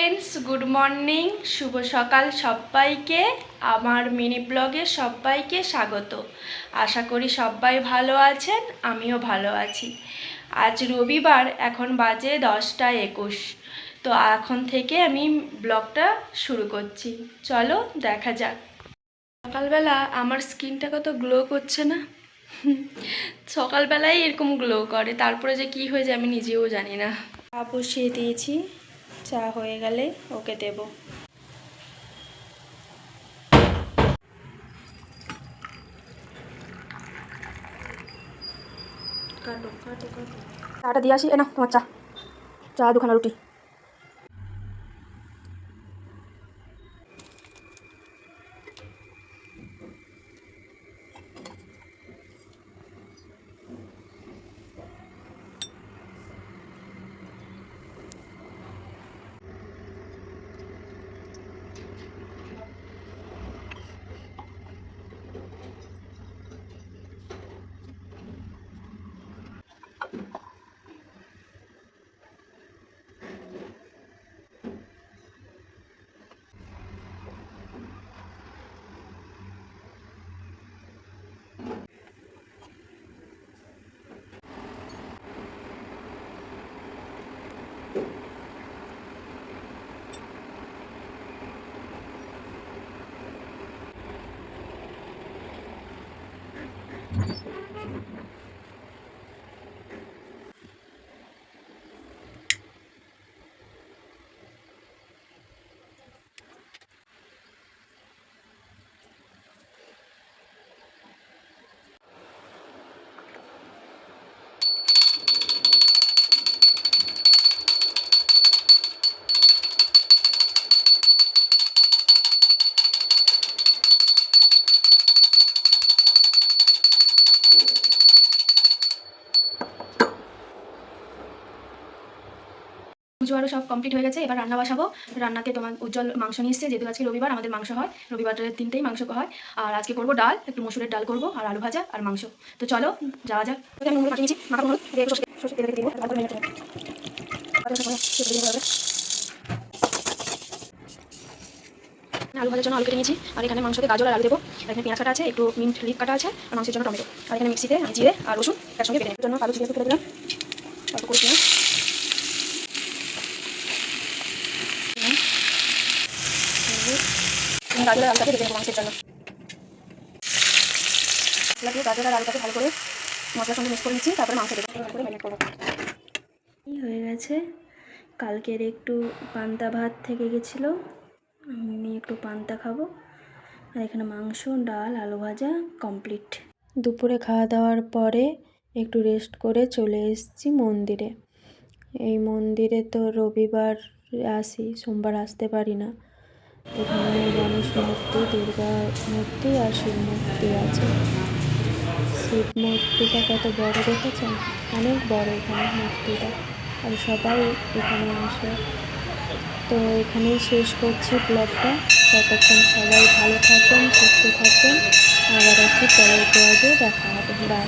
Friends good morning শুভ সকাল সবাইকে। আমার মিনি ব্লগে সবাইকে স্বাগত। আশা করি সবাই ভালো আছেন, আমিও ভালো আছি। আজ রবিবার, এখন বাজে দশটা একুশ। তো এখন থেকে আমি ব্লগটা শুরু করছি। চলো দেখা যাক। সকালবেলা আমার স্কিনটা কত গ্লো করছে না? সকালবেলায় এরকম গ্লো করে, তারপরে যে কি হয়ে যায় আমি নিজেও জানি না। বসিয়ে দিয়েছি। চা হয়ে গেলে ওকে দেব। চাটা দিয়ে আসি, এ না তোমার চা। চা, দুখানা রুটি। 何? পুজো আরও সব কমপ্লিট হয়ে গেছে, এবার রান্না বসাবো। রান্নাতে তোমার উজ্জ্বল মাংস নিয়ে এসছে, যেহেতু আজকে রবিবার, আমাদের মাংস হয়, রবিবারের তিনটেই মাংস হয়। আর আজকে করব ডাল, একটু মসুরের ডাল করব, আর আলু ভাজা, আর মাংস। তো চলো, যাওয়া যাক। আলু ভাজার জন্য আলু কেটে নিয়েছি। আর এখানে মাংসতে গাজর আর আলু দেবো। এখানে পেঁয়াজ কাটা আছে, একটু মিন্ট লিপ কাটা আছে, আর মাংসের জন্য টমেটো। আর এখানে মিক্সিতে জিরে আর রসুন বেটে নেব। জন্য কালো জিরে ফেলে দিলাম। করে পেঁয়াজ আমি গাজর আর আলুটাকে ভেজে নেব মাংসের জন্য। মশলা দিয়ে আলুটাকে ভালো করে মশলার সঙ্গে মিক্স করে নিচ্ছি, তারপরে মাংস দেবো করে এই হয়ে গেছে। কালকের একটু পান্তা ভাত থেকে গেছিল। আমি একটু পান্তা খাব। আর এখানে মাংস, ডাল, আলু ভাজা কমপ্লিট। দুপুরে খাওয়া দাওয়ার পরে একটু রেস্ট করে চলে এসেছি মন্দিরে। এই মন্দিরে তো রবিবার আসি, সোমবার আসতে পারি না। এখানে গণেশ মূর্তি দুর্গা মূর্তি আর শিব মূর্তি আছে। শিব মূর্তিটা কত বড় দেখেছেন? অনেক বড় এখানে মূর্তিটা। আর সবাই এখানে আসে। তো এখানেই শেষ করছি ব্লগটা। ততক্ষণ সবাই ভালো থাকবেন, সুস্থ থাকবেন। আবার একটু পরের ব্লগে দেখা হবে। বাই